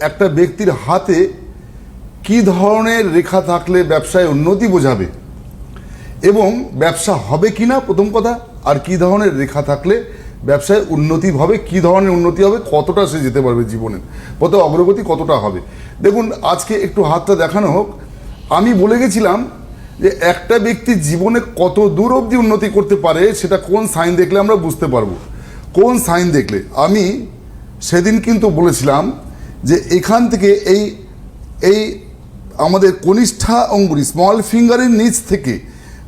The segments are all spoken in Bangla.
একটা ব্যক্তির হাতে কি ধরনের রেখা থাকলে ব্যবসায় উন্নতি বোঝাবে? এবং ব্যবসা হবে কি না প্রথম কথা, আর কি ধরনের রেখা থাকলে ব্যবসায় উন্নতি হবে? কি ধরনের উন্নতি হবে? কতটা সে যেতে পারবে জীবনে? কত অগ্রগতি কতটা হবে? দেখুন, আজকে একটু হাতটা দেখানো হোক। আমি বলে গেছিলাম যে একটা ব্যক্তি জীবনে কত দূর অবধি উন্নতি করতে পারে সেটা কোন সাইন দেখলে আমরা বুঝতে পারব। কোন সাইন দেখলে? আমি সেদিন কিন্তু বলেছিলাম যে এখান থেকে এই এই আমাদের কনিষ্ঠা অঙ্গুরি স্মল ফিঙ্গারের নিচ থেকে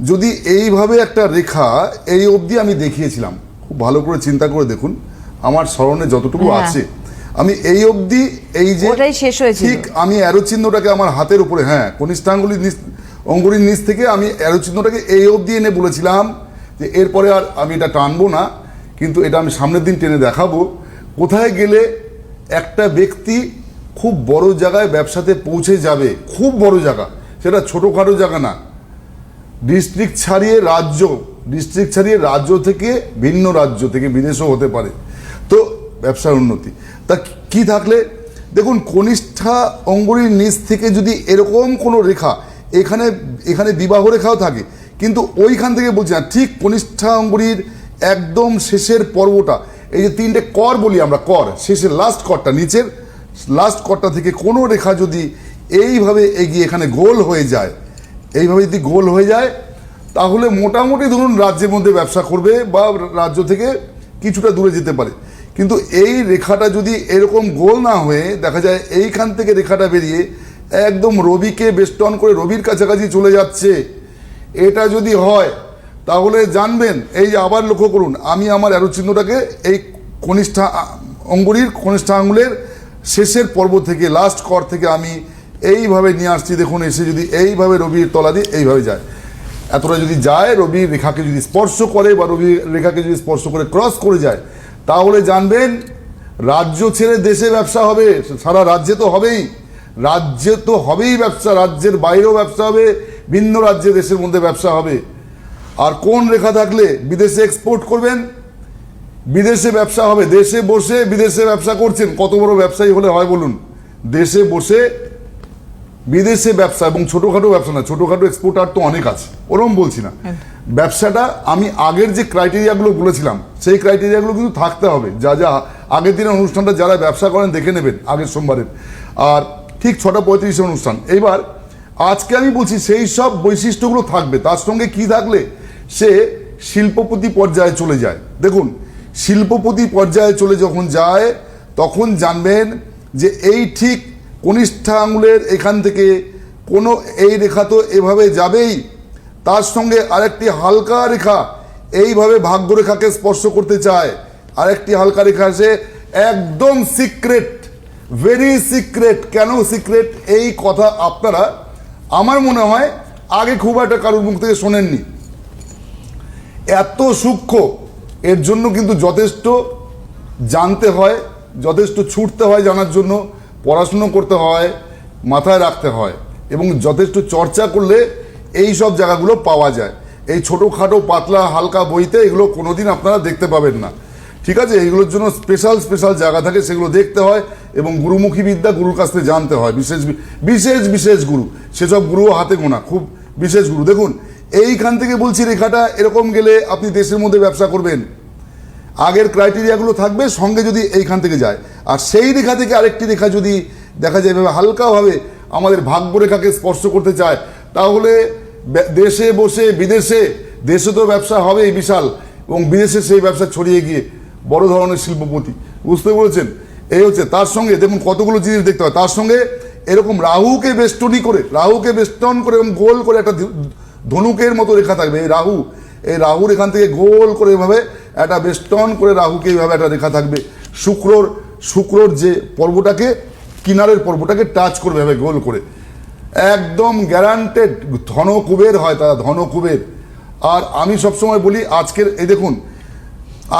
যদি এইভাবে একটা রেখা এই অবধি আমি দেখিয়েছিলাম খুব ভালো করে চিন্তা করে দেখুন আমার স্মরণে যতটুকু হ্যাঁ। আছে আমি এই অবধি এই যে শেষ হয়েছিল। ঠিক আমি অ্যারো চিহ্নটাকে আমার হাতের উপরে হ্যাঁ কনিষ্ঠাঙ্গুলির নিচ অঙ্গুরির নিচ থেকে আমি অ্যারো চিহ্নটাকে এই অবধি এনে বলেছিলাম যে এরপরে আর আমি এটা টানবো না কিন্তু এটা আমি সামনের দিন টেনে দেখাবো কোথায় গেলে একটা ব্যক্তি খুব বড় জায়গায় ব্যবসাতে পৌঁছে যাবে, খুব বড় জায়গা। সেটা ছোটোখাটো জায়গা না। ডিস্ট্রিক্ট ছাড়িয়ে রাজ্য, ডিস্ট্রিক্ট ছাড়িয়ে রাজ্য থেকে ভিন্ন রাজ্য থেকে বিদেশও হতে পারে। তো ব্যবসার উন্নতি। তা কি থাকলে? দেখুন, কনিষ্ঠা অঙ্গুরির নিচ থেকে যদি এরকম কোনো রেখা, এখানে এখানে বিবাহ রেখাও থাকে, কিন্তু ওইখান থেকে বলছি না, ঠিক কনিষ্ঠা অঙ্গুরির একদম শেষের পর্বটা এই যে তিনটে কর বলি আমরা, কর। শেষের লাস্ট করটা, নিচের লাস্ট করটা থেকে কোনো রেখা যদি এইভাবে এগিয়ে এখানে গোল হয়ে যায়, এইভাবে যদি গোল হয়ে যায়, তাহলে মোটামুটি ধরুন রাজ্যের মধ্যে ব্যবসা করবে বা রাজ্য থেকে কিছুটা দূরে যেতে পারে। কিন্তু এই রেখাটা যদি এরকম গোল না হয়ে, দেখা যায় এইখান থেকে রেখাটা বেরিয়ে একদম রবিকে বেষ্টন করে রবির কাছাকাছি চলে যাচ্ছে, এটা যদি হয় তাহলে জানবেন, এই যে আবার লক্ষ্য করুন, আমি আমার অ্যারো চিহ্নটাকে এই কনিষ্ঠা অঙ্গুরির, কনিষ্ঠা আঙুলের শেষের পর্ব থেকে লাস্ট কর থেকে আমি এইভাবে নিয়ে আসছি, দেখুন, এসে যদি এইভাবে রবির তলা দিয়ে এইভাবে যায়। এতটা যদি যায়, রবির রেখাকে যদি স্পর্শ করে বা রবির রেখাকে যদি স্পর্শ করে ক্রস করে যায়, তাহলে জানবেন, রাজ্য ছেড়ে দেশে ব্যবসা হবে, সারা রাজ্যে তো হবেই। রাজ্যে তো হবেই ব্যবসা, রাজ্যের বাইরেও ব্যবসা হবে, ভিন্ন রাজ্যে দেশের মধ্যে ব্যবসা হবে। আর কোন রেখা থাকলে বিদেশে এক্সপোর্ট করবেন? বিদেশে ব্যবসা হবে দেশে বসে বিদেশে ব্যবসা করছেন। কত বড় ব্যবসায়ী হলে হয় বলুন? দেশে বসে বিদেশে ব্যবসা এবং ছোটোখাটো ব্যবসা না ছোটোখাটো এক্সপোর্টার তো অনেক আছে। ওরম বলছি না। ব্যবসাটা আমি আগের যে ক্রাইটেরিয়াগুলো বলেছিলাম সেই ক্রাইটেরিয়াগুলো কিন্তু থাকতে হবে। যা যা আগের দিনের অনুষ্ঠানটা যারা ব্যবসা করেন দেখে নেবেন আগের সোমবারের। আর ঠিক ছটা পঁয়ত্রিশের অনুষ্ঠান। এইবার আজকে আমি বলছি সেই সব বৈশিষ্ট্যগুলো থাকবে। তার সঙ্গে কি থাকলে? সে শিল্পপতি পর্যায়ে চলে যায়। দেখুন, শিল্পপতি পর্যায়ে চলে যখন যায়, তখন জানবেন যে এই ঠিক কনিষ্ঠা আঙুলের এখান থেকে কোনো এই রেখা তো এভাবে যাবেই। তার সঙ্গে আরেকটি হালকা রেখা এইভাবে ভাগ্যরেখাকে স্পর্শ করতে চায়। আরেকটি হালকা রেখা সে একদম সিক্রেট ভেরি সিক্রেট। কেন সিক্রেট? এই কথা আপনারা, আমার মনে হয়, আগে খুব একটা কারোর মুখ থেকে শোনেননি। এত সূক্ষ্ম, এর জন্য কিন্তু যথেষ্ট জানতে হয়, যথেষ্ট ছুটতে হয় জানার জন্য, পড়াশুনো করতে হয়, মাথায় রাখতে হয় এবং যথেষ্ট চর্চা করলে এই সব জায়গাগুলো পাওয়া যায়। এই ছোটোখাটো, পাতলা, হালকা বইতে এগুলো কোনোদিন আপনারা দেখতে পাবেন না। ঠিক আছে? এইগুলোর জন্য স্পেশাল স্পেশাল জায়গা থাকে, সেগুলো দেখতে হয় এবং গুরুমুখী বিদ্যা গুরুর কাছ থেকে জানতে হয়। বিশেষ বিশেষ বিশেষ গুরু। সেসব গুরুও হাতে গোনা। খুব বিশেষ গুরু। দেখুন এইখান থেকে বলছি রেখাটা এরকম গেলে আপনি দেশের মধ্যে ব্যবসা করবেন। আগের ক্রাইটেরিয়াগুলো থাকবে, সঙ্গে যদি এইখান থেকে যায়। আর সেই রেখা থেকে আরেকটি রেখা যদি দেখা যায়, এভাবে হালকাভাবে আমাদের ভাগ্য রেখাকে স্পর্শ করতে চায়, তাহলে দেশে বসে, বিদেশে, দেশে তো ব্যবসা হবেই বিশাল, এবং বিদেশে সেই ব্যবসা ছড়িয়ে গিয়ে বড় ধরনের শিল্পপতি। বুঝতে পেরেছেন? এই হচ্ছে, তার সঙ্গে দেখুন কতগুলো জিনিস দেখতে হয়। তার সঙ্গে এরকম রাহুকে বেষ্টনী করে, রাহুকে বেষ্টন করে এবং গোল করে একটা ধনুকের মতো রেখা থাকবে। এই রাহু, এই রাহুর এখান থেকে গোল করে এভাবে একটা বেষ্টন করে রাহুকে এইভাবে একটা রেখা থাকবে। শুক্রর শুক্রর যে পর্বটাকে, কিনারের পর্বটাকে টাচ করবে এভাবে গোল করে। একদম গ্যারান্টেড ধন কুবের হয় তারা ধন কুবের আর আমি সবসময় বলি, আজকের, এই দেখুন,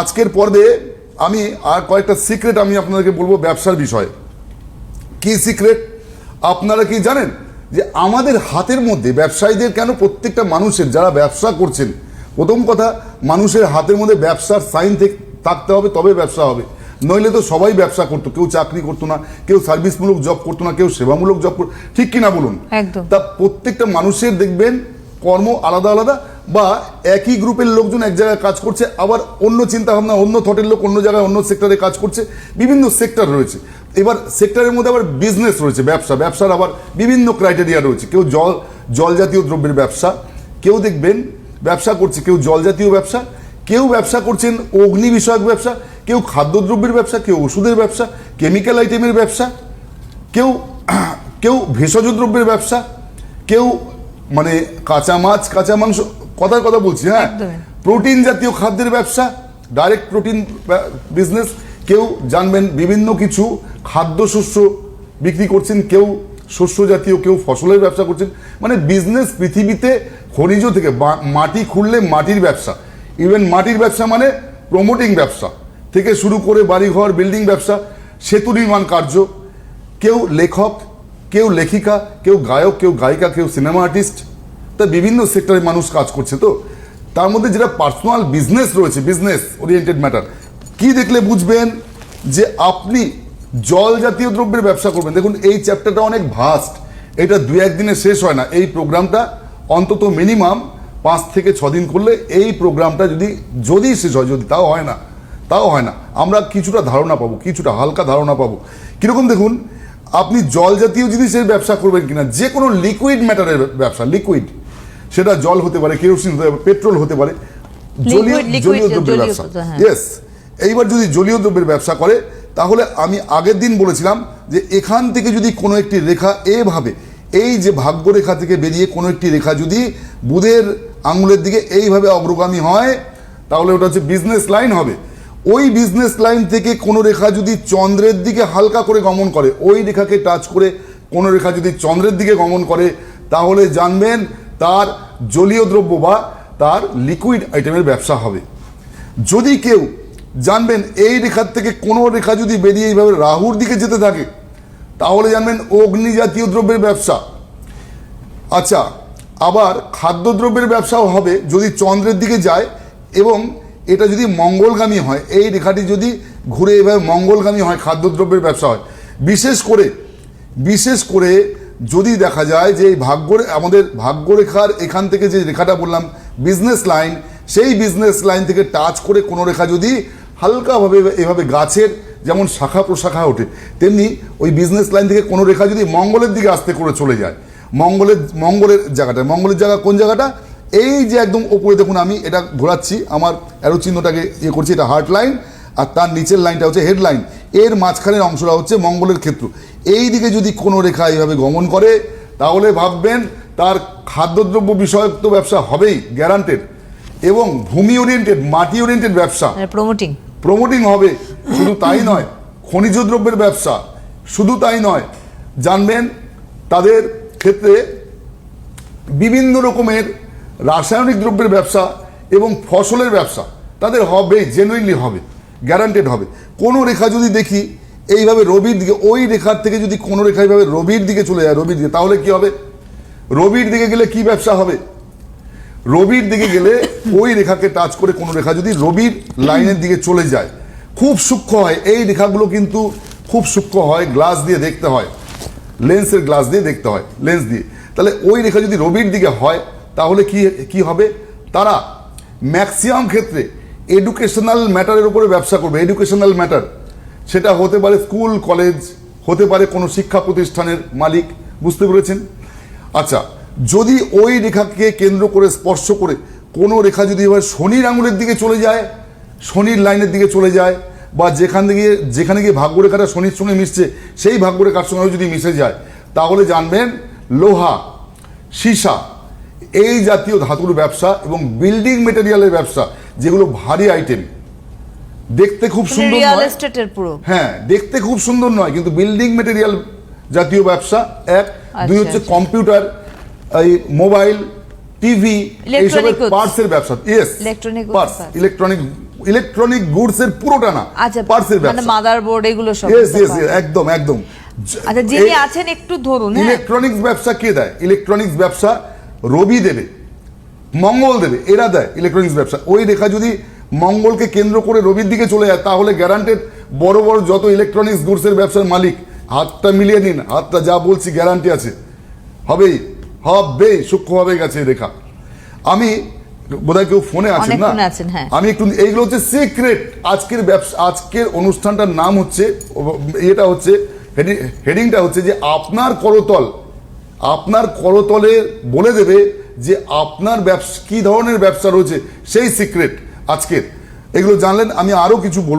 আজকের পর্বে আমি আর কয়েকটা সিক্রেট আমি আপনাদেরকে বলব ব্যবসার বিষয়ে। কি সিক্রেট আপনারা কি জানেন? যে আমাদের হাতের মধ্যে ব্যবসায়ীদের কেন প্রত্যেকটা মানুষের যারা ব্যবসা করছেন প্রথম কথা মানুষের হাতের মধ্যে ব্যবসার সাইন থাকতে হবে তবে ব্যবসা হবে। নইলে তো সবাই ব্যবসা করতো কেউ চাকরি করতো না কেউ সার্ভিসমূলক জব করতো না কেউ সেবামূলক জব করতো ঠিক কিনা বলুন? তা প্রত্যেকটা মানুষের দেখবেন কর্ম আলাদা আলাদা বা একই গ্রুপের লোকজন এক জায়গায় কাজ করছে আবার অন্য চিন্তা ভাবনা অন্য থটের লোক অন্য জায়গায় অন্য সেক্টরে কাজ করছে বিভিন্ন সেক্টর রয়েছে। এবার সেক্টরের মধ্যে আবার বিজনেস রয়েছে ব্যবসা। ব্যবসার আবার বিভিন্ন ক্রাইটেরিয়া রয়েছে। কেউ জল জল জাতীয় দ্রব্যের ব্যবসা কেউ দেখবেন ব্যবসা করছে কেউ জল জাতীয় ব্যবসা কেউ ব্যবসা করছেন অগ্নি বিষয়ক ব্যবসা কেউ খাদ্যদ্রব্যের ব্যবসা কেউ ওষুধের ব্যবসা কেমিক্যাল আইটেমের ব্যবসা কেউ কেউ ভেষজ দ্রব্যের ব্যবসা কেউ মানে কাঁচা মাছ কাঁচা মাংস কথার কথা বলছি হ্যাঁ? প্রোটিন জাতীয় খাদ্যের ব্যবসা ডাইরেক্ট প্রোটিন বিজনেস কেউ জানবেন বিভিন্ন কিছু, খাদ্যশস্য বিক্রি করছেন, কেউ শস্য জাতীয়, কেউ ফসলের ব্যবসা করছেন। মানে বিজনেস পৃথিবীতে খনিজ থেকে মাটি খুললে মাটির ব্যবসা। ইভেন মাটির ব্যবসা মানে প্রমোটিং ব্যবসা। থেকে শুরু করে বাড়িঘর বিল্ডিং ব্যবসা, সেতু নির্মাণ কার্য। কেউ লেখক, কেউ লেখিকা, কেউ গায়ক, কেউ গায়িকা, কেউ সিনেমা আর্টিস্ট তা বিভিন্ন সেক্টরে মানুষ কাজ করছে। তো তার মধ্যে যেটা পার্সোনাল বিজনেস রয়েছে বিজনেস ওরিয়েন্টেড ম্যাটার কি দেখলে বুঝবেন? যে আপনি জল জাতীয় দ্রব্যের ব্যবসা করবেন। দেখুন এই চ্যাপ্টারটা অনেক ভাস্ট এটা দু একদিনে শেষ হয় না। এই প্রোগ্রামটা অন্তত মিনিমাম পাঁচ থেকে ছ দিন করলে এই প্রোগ্রামটা যদি যদি শেষ হয় যদি তাও হয় না তাও হয় না। আমরা কিছুটা ধারণা পাবো কিছুটা হালকা ধারণা পাবো। কীরকম দেখুন আপনি জল জাতীয় জিনিসের ব্যবসা করবেন কিনা যে কোনো লিকুইড ম্যাটারের ব্যবসা লিকুইড সেটা জল হতে পারে কেরোসিন হতে পারে পেট্রোল হতে পারে জলীয় জলীয় দ্রব্যের ব্যবসা। পদার্থ, হ্যাঁ। ইয়েস এইবার যদি জলীয় দ্রব্যের ব্যবসা করে, তাহলে আমি আগের দিন বলেছিলাম যে এখান থেকে যদি কোনো একটি রেখা এভাবে এই যে ভাগ্য রেখা থেকে বেরিয়ে কোনো একটি রেখা যদি বুধের আঙুলের দিকে এইভাবে অগ্রগামী হয়, তাহলে ওটা হচ্ছে বিজনেস লাইন হবে। ওই বিজনেস লাইন থেকে কোনো রেখা যদি চন্দ্রের দিকে হালকা করে গমন করে, ওই রেখাকে টাচ করে কোনো রেখা যদি চন্দ্রের দিকে গমন করে, তাহলে জানবেন তার জলীয় দ্রব্য বা তার লিকুইড আইটেমের ব্যবসা হবে। যদি কেউ জানবেন এই রেখার থেকে কোনো রেখা যদি বেরিয়ে এইভাবে রাহুর দিকে যেতে থাকে, তাহলে জানবেন অগ্নি জাতীয় দ্রব্যের ব্যবসা। আচ্ছা আবার খাদ্যদ্রব্যের ব্যবসাও হবে যদি চন্দ্রের দিকে যায় এবং এটা যদি মঙ্গলগামী হয়, এই রেখাটি যদি ঘুরে এভাবে মঙ্গলগামী হয়, খাদ্যদ্রব্যের ব্যবসা হয়। বিশেষ করে বিশেষ করে যদি দেখা যায় যে এই ভাগ্য, আমাদের ভাগ্যরেখার এখান থেকে যে রেখাটা বললাম বিজনেস লাইন সেই বিজনেস লাইন থেকে টাচ করে কোনো রেখা যদি হালকাভাবে এভাবে গাছের যেমন শাখা প্রশাখা ওঠে, তেমনি ওই বিজনেস লাইন থেকে কোনো রেখা যদি মঙ্গলের দিকে আস্তে করে চলে যায়, মঙ্গলের মঙ্গলের জায়গাটা, মঙ্গলের জায়গা কোন জায়গাটা? এই যে একদম ওপরে দেখুন আমি, এটা ঘোরাচ্ছি, আমার অ্যারো চিহ্নটাকে ইয়ে করছি, এটা হার্ট লাইন আর তার নিচের লাইনটা হচ্ছে হেডলাইন এর মাঝখানের অংশটা হচ্ছে মঙ্গলের ক্ষেত্র। এই দিকে যদি কোনো রেখা এইভাবে গমন করে, তাহলে ভাববেন তার খাদ্যদ্রব্য বিষয়ক তো ব্যবসা হবেই গ্যারান্টেড এবং ভূমি ওরিয়েন্টেড মাটি ওরিয়েন্টেড ব্যবসা প্রমোটিং প্রমোটিং হবে, শুধু তাই নয় খনিজ দ্রব্যের ব্যবসা, শুধু তাই নয়, জানবেন তাদের ক্ষেত্রে বিভিন্ন রকমের রাসায়নিক দ্রব্যের ব্যবসা এবং ফসলের ব্যবসা, তাদের হবে জেনুইনলি হবে গ্যারান্টেড হবে। কোনো রেখা যদি দেখি, এইভাবে রবির দিকে, ওই রেখার থেকে যদি কোনো রেখা এইভাবে রবির দিকে চলে যায়, রবির দিকে, তাহলে কি হবে? রবির দিকে গেলে কি ব্যবসা হবে? রবির দিকে গেলে ওই রেখাকে টাচ করে কোনো রেখা যদি রবির লাইনের দিকে চলে যায়, খুব সূক্ষ্ম হয়। এই রেখাগুলো কিন্তু খুব সূক্ষ্ম হয় গ্লাস দিয়ে দেখতে হয়। লেন্সের গ্লাস দিয়ে দেখতে হয় লেন্স দিয়ে। তাহলে ওই রেখা যদি রবির দিকে হয়, তাহলে কি কি হবে? তারা ম্যাক্সিমাম ক্ষেত্রে এডুকেশনাল ম্যাটারের উপরে ব্যবসা করবে। এডুকেশনাল ম্যাটার সেটা হতে পারে স্কুল কলেজ হতে পারে কোনো শিক্ষা প্রতিষ্ঠানের মালিক, বুঝতে পেরেছেন? আচ্ছা যদি ওই রেখাকে কেন্দ্র করে স্পর্শ করে কোনো রেখা যদি এবার শনির আঙুলের দিকে চলে যায় শনির লাইনের দিকে চলে যায় বা যেখান থেকে যেখানে গিয়ে ভাগ্যরেখাটা শনির সঙ্গে মিশছে সেই ভাগ্যরেখার সঙ্গে যদি মিশে যায় তাহলে জানবেন লোহা সীসা এই জাতীয় ধাতুর ব্যবসা এবং বিল্ডিং মেটেরিয়ালের ব্যবসা যেগুলো ভারী আইটেম। দেখতে খুব সুন্দর নয়। পুরো। হ্যাঁ দেখতে খুব সুন্দর নয় কিন্তু বিল্ডিং মেটেরিয়াল জাতীয় ব্যবসা এক। দুই আচ্ছা, হচ্ছে আচ্ছা। কম্পিউটার এই মোবাইল টিভি এইসবের goods. পার্টসের ব্যবসা। Yes goods parts electronic electronic goods এর পুরোটা না আচ্ছা পার্টসের মানে ব্যবসা। মাদারবোর্ড এগুলো সব ইয়েস ইয়েস একদম একদম। আচ্ছা যিনি আছেন একটু ধরুন হ্যাঁ। ইলেকট্রনিক্স ব্যবসা কে দেয়? ইলেকট্রনিক্স ব্যবসা রবি দেবে মঙ্গল দেবে এরা দেয় ইলেকট্রনিক্স ব্যবসা। ওই রেখা যদি মঙ্গলকে কেন্দ্র করে রবির দিকে চলে যায় তাহলে গ্যারান্টেড বড় বড় যত ইলেকট্রনিক্স গুডসের ব্যবসার মালিক হাতটা মিলিয়ে নিন হাতটা যা বলছি গ্যারান্টি আছে। হবেই। হবেই সূক্ষ্মভাবে গেছে রেখা। আমি বোধহয় কেউ ফোনে আছেন না? হ্যাঁ। আমি একটু এইগুলো হচ্ছে সিক্রেট আজকের ব্যবসা আজকের অনুষ্ঠানটার নাম হচ্ছে এটা হচ্ছে হেডিংটা হচ্ছে যে আপনার করতল। আপনার করতলে বলে দেবে যে আপনার ব্যবসা কি ধরনের ব্যবসা রয়েছে সেই সিক্রেট আজকের। এগুলো জানলেন আমি আরও কিছু বলব।